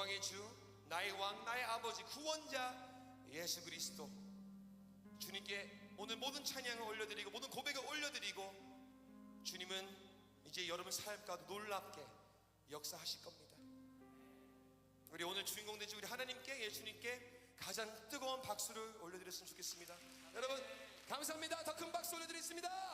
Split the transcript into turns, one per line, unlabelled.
만왕의 주 나의 왕 나의 아버지 구원자 예수 그리스도. 주님께 오늘 모든 찬양을 올려드리고 모든 고백을 올려드리고 주님은 이제 여러분 삶 가운데 놀랍게 역사하실 겁니다. 우리 오늘 주인공 되신 우리 하나님께 예수님께 가장 뜨거운 박수를 올려드렸으면 좋겠습니다. 여러분 감사합니다. 더 큰 박수 올려드리겠습니다.